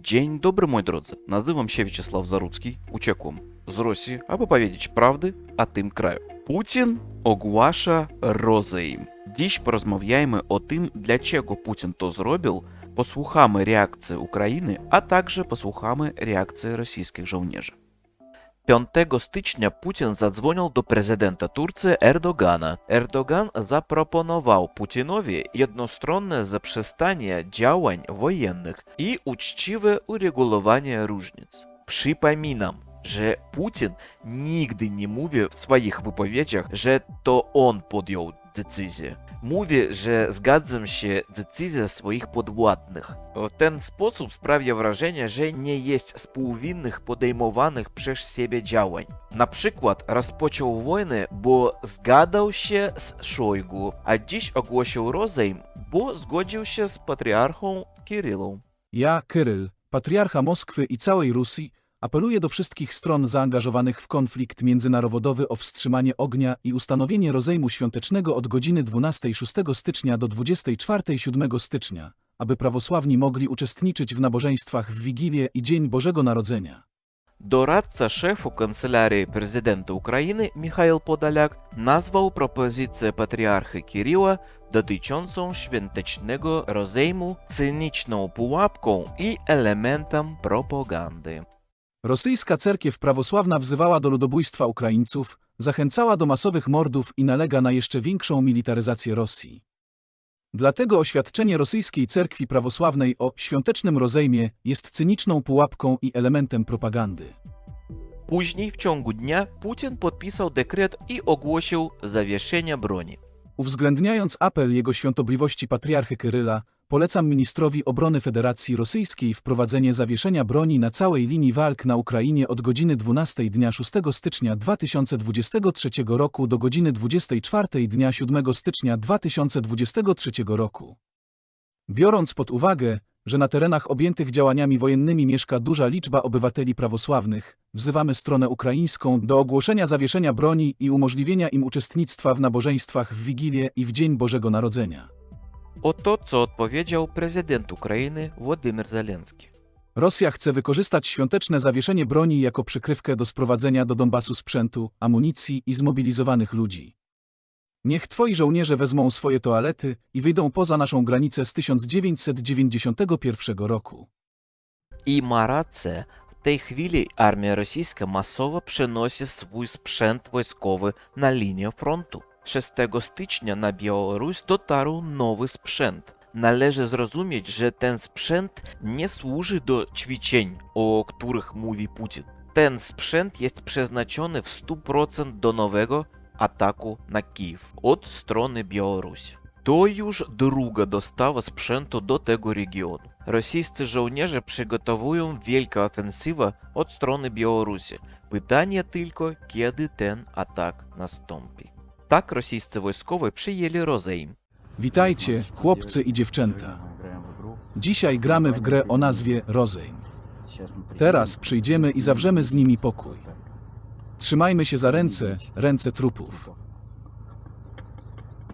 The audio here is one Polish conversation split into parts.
Dzień dobry, moi drodzy. Nazywam się Wieczysław Zarudzki. Uciekłem z Rosji, aby powiedzieć prawdy o tym kraju. Putin ogłasza rozejm. Dziś porozmawiajmy o tym, dlaczego Putin to zrobił, posłuchamy reakcji Ukrainy, a także posłuchamy reakcji rosyjskich żołnierzy. 5 stycznia Putin zadzwonił do prezydenta Turcji Erdogana. Erdogan zaproponował Putinowi jednostronne zaprzestanie działań wojennych i uczciwe uregulowanie różnic. Przypominam, że Putin nigdy nie mówi w swoich wypowiedziach, że to on podjął decyzję. Mówi, że zgadzam się decyzja swoich podwładnych. W ten sposób sprawia wrażenie, że nie jest współwinnych podejmowanych przez siebie działań. Na przykład rozpoczął wojnę, bo zgadał się z Szojgu, a dziś ogłosił rozejm, bo zgodził się z patriarchą Kirillą. Ja, Kyryl, patriarcha Moskwy i całej Rusji, apeluję do wszystkich stron zaangażowanych w konflikt międzynarodowy o wstrzymanie ognia i ustanowienie rozejmu świątecznego od godziny 12 6 stycznia do 24 7 stycznia, aby prawosławni mogli uczestniczyć w nabożeństwach w Wigilię i Dzień Bożego Narodzenia. Doradca szefu Kancelarii Prezydenta Ukrainy Michail Podolak nazwał propozycję patriarchy Kiryła dotyczącą świątecznego rozejmu cyniczną pułapką i elementem propagandy. Rosyjska cerkiew prawosławna wzywała do ludobójstwa Ukraińców, zachęcała do masowych mordów i nalega na jeszcze większą militaryzację Rosji. Dlatego oświadczenie rosyjskiej cerkwi prawosławnej o świątecznym rozejmie jest cyniczną pułapką i elementem propagandy. Później w ciągu dnia Putin podpisał dekret i ogłosił zawieszenie broni. Uwzględniając apel jego świątobliwości patriarchy Kyryla, polecam ministrowi obrony Federacji Rosyjskiej wprowadzenie zawieszenia broni na całej linii walk na Ukrainie od godziny 12 dnia 6 stycznia 2023 roku do godziny 24 dnia 7 stycznia 2023 roku. Biorąc pod uwagę, że na terenach objętych działaniami wojennymi mieszka duża liczba obywateli prawosławnych, wzywamy stronę ukraińską do ogłoszenia zawieszenia broni i umożliwienia im uczestnictwa w nabożeństwach w Wigilię i w Dzień Bożego Narodzenia. Oto co odpowiedział prezydent Ukrainy Władimir Zelenski. Rosja chce wykorzystać świąteczne zawieszenie broni jako przykrywkę do sprowadzenia do Donbasu sprzętu, amunicji i zmobilizowanych ludzi. Niech twoi żołnierze wezmą swoje toalety i wyjdą poza naszą granicę z 1991 roku. I ma rację, w tej chwili armia rosyjska masowo przenosi swój sprzęt wojskowy na linię frontu. 6 stycznia na Białoruś dotarł nowy sprzęt. Należy zrozumieć, że ten sprzęt nie służy do ćwiczeń, o których mówi Putin. Ten sprzęt jest przeznaczony w 100% do nowego ataku na Kijów od strony Białorusi. To już druga dostawa sprzętu do tego regionu. Rosyjscy żołnierze przygotowują wielką ofensywę od strony Białorusi. Pytanie tylko, kiedy ten atak nastąpi. Tak rosyjscy wojskowi przyjęli rozejm. Witajcie, chłopcy i dziewczęta. Dzisiaj gramy w grę o nazwie Rozejm. Teraz przyjdziemy i zawrzemy z nimi pokój. Trzymajmy się za ręce, ręce trupów.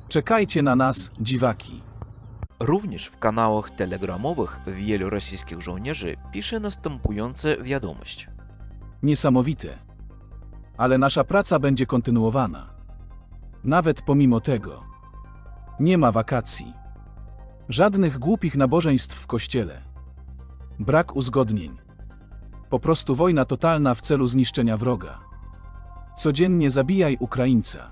Czekajcie na nas, dziwaki. Również w kanałach telegramowych wielu rosyjskich żołnierzy pisze następujące wiadomość. Niesamowite. Ale nasza praca będzie kontynuowana. Nawet pomimo tego. Nie ma wakacji. Żadnych głupich nabożeństw w kościele. Brak uzgodnień. Po prostu wojna totalna w celu zniszczenia wroga. Codziennie zabijaj Ukraińca.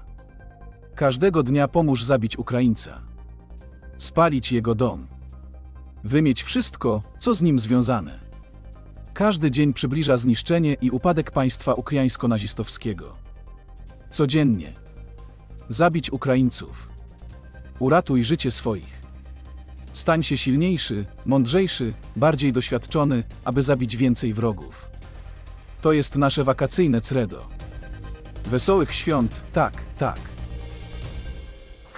Każdego dnia pomóż zabić Ukraińca. Spalić jego dom. Wymieć wszystko, co z nim związane. Każdy dzień przybliża zniszczenie i upadek państwa ukraińsko-nazistowskiego. Codziennie. Zabić Ukraińców. Uratuj życie swoich. Stań się silniejszy, mądrzejszy, bardziej doświadczony, aby zabić więcej wrogów. To jest nasze wakacyjne credo. Wesołych świąt, tak, tak.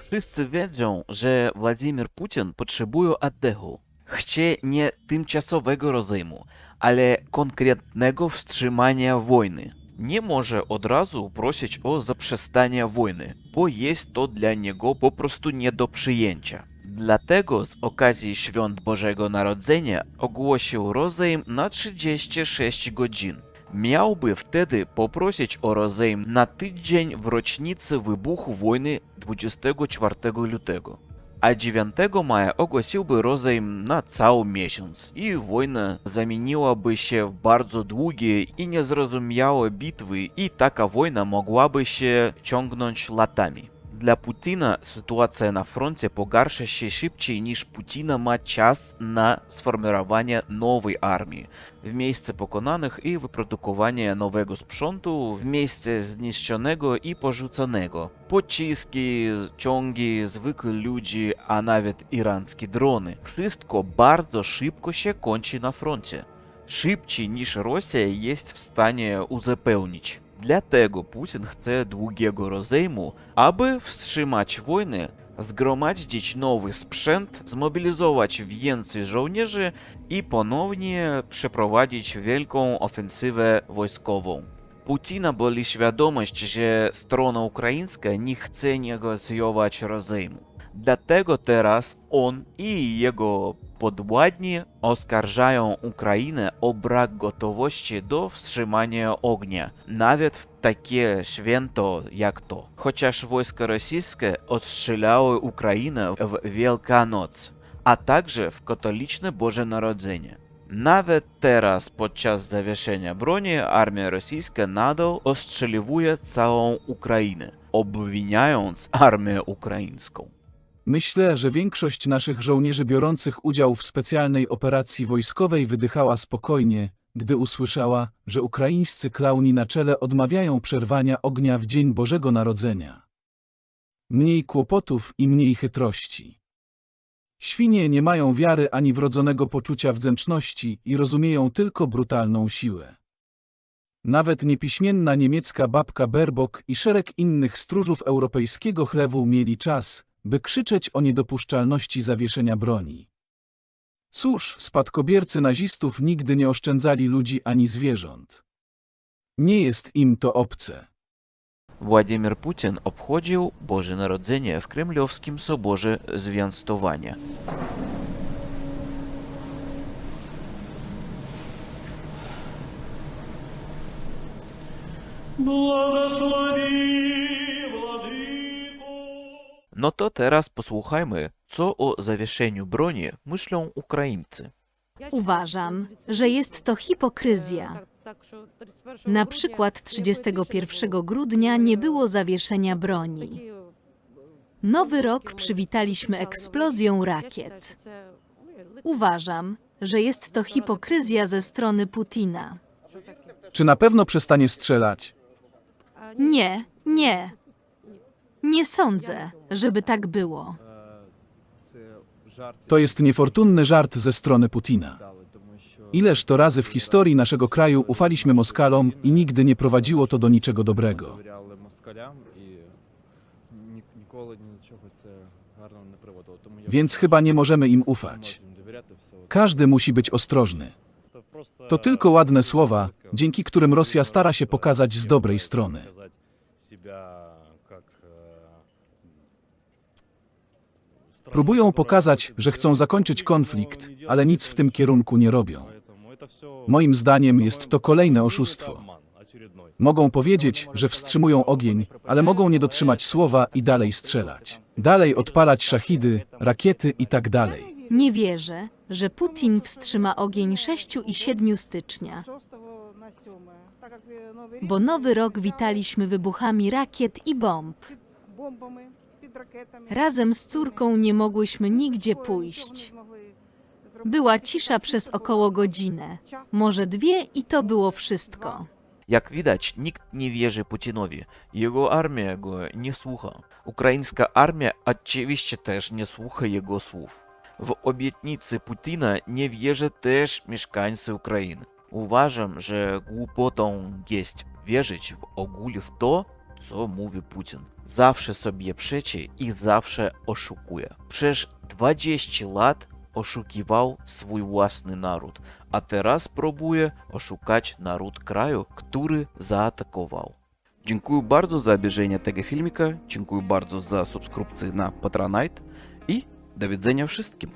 Wszyscy wiedzą, że Władimir Putin potrzebuje oddechu. Chce nie tymczasowego rozejmu, ale konkretnego wstrzymania wojny. Nie może od razu prosić o zaprzestanie wojny, bo jest to dla niego po prostu nie do przyjęcia. Dlatego z okazji świąt Bożego Narodzenia ogłosił rozejm na 36 godzin. Miałby wtedy poprosić o rozejm na tydzień w rocznicę wybuchu wojny 24 lutego. A 9 maja ogłosiłby rozejm na cały miesiąc i wojna zamieniłaby się w bardzo długie i niezrozumiałe bitwy i taka wojna mogłaby się ciągnąć latami. Dla Putina sytuacja na froncie pogarsza się szybciej niż Putina ma czas na sformułowanie nowej armii. W miejsce pokonanych i wyprodukowanie nowego sprzętu, w miejsce zniszczonego i porzuconego. Pociski, ciągi, zwykli ludzie, a nawet irańskie drony. Wszystko bardzo szybko się kończy na froncie. Szybciej niż Rosja jest w stanie uzupełnić. Dlatego Putin chce długiego rozejmu, aby wstrzymać wojnę, zgromadzić nowy sprzęt, zmobilizować więcej żołnierzy i ponownie przeprowadzić wielką ofensywę wojskową. Putina boli świadomość, że strona ukraińska nie chce negocjować rozejmu. Dlatego teraz on i jego podwładni oskarżają Ukrainę o brak gotowości do wstrzymania ognia, nawet w takie święto jak to. Chociaż wojska rosyjskie ostrzelały Ukrainę w Wielkanoc, a także w katoliczne Boże Narodzenie. Nawet teraz, podczas zawieszenia broni, armia rosyjska nadal ostrzeliwuje całą Ukrainę, obwiniając armię ukraińską. Myślę, że większość naszych żołnierzy biorących udział w specjalnej operacji wojskowej wydychała spokojnie, gdy usłyszała, że ukraińscy klauni na czele odmawiają przerwania ognia w Dzień Bożego Narodzenia. Mniej kłopotów i mniej chytrości. Świnie nie mają wiary ani wrodzonego poczucia wdzięczności i rozumieją tylko brutalną siłę. Nawet niepiśmienna niemiecka babka Berbok i szereg innych stróżów europejskiego chlewu mieli czas, by krzyczeć o niedopuszczalności zawieszenia broni. Cóż, spadkobiercy nazistów nigdy nie oszczędzali ludzi ani zwierząt. Nie jest im to obce. Władimir Putin obchodził Boże Narodzenie w Kremlowskim Soborze Zwiastowania. Благослови, Владыку. No to teraz posłuchajmy, co o zawieszeniu broni myślą Ukraińcy. Uważam, że jest to hipokryzja. Na przykład 31 grudnia nie było zawieszenia broni. Nowy rok przywitaliśmy eksplozją rakiet. Uważam, że jest to hipokryzja ze strony Putina. Czy na pewno przestanie strzelać? Nie, nie. Nie sądzę, żeby tak było. To jest niefortunny żart ze strony Putina. Ileż to razy w historii naszego kraju ufaliśmy Moskalom i nigdy nie prowadziło to do niczego dobrego. Więc chyba nie możemy im ufać. Każdy musi być ostrożny. To tylko ładne słowa, dzięki którym Rosja stara się pokazać z dobrej strony. Próbują pokazać, że chcą zakończyć konflikt, ale nic w tym kierunku nie robią. Moim zdaniem jest to kolejne oszustwo. Mogą powiedzieć, że wstrzymują ogień, ale mogą nie dotrzymać słowa i dalej strzelać. Dalej odpalać szachidy, rakiety i tak dalej. Nie wierzę, że Putin wstrzyma ogień 6 i 7 stycznia. Bo nowy rok witaliśmy wybuchami rakiet i bomb. Razem z córką nie mogłyśmy nigdzie pójść. Była cisza przez około godzinę, może dwie i to było wszystko. Jak widać, nikt nie wierzy Putinowi. Jego armia go nie słucha. Ukraińska armia oczywiście też nie słucha jego słów. W obietnicy Putina nie wierzy też mieszkańcy Ukrainy. Uważam, że głupotą jest wierzyć w ogóle w to, co mówi Putin. Zawsze sobie przeczy i zawsze oszukuje. Przez 20 lat oszukiwał swój własny naród, a teraz próbuje oszukać naród kraju, który zaatakował. Dziękuję bardzo za obejrzenie tego filmika, dziękuję bardzo za subskrypcję na Patronite i Do widzenia wszystkim.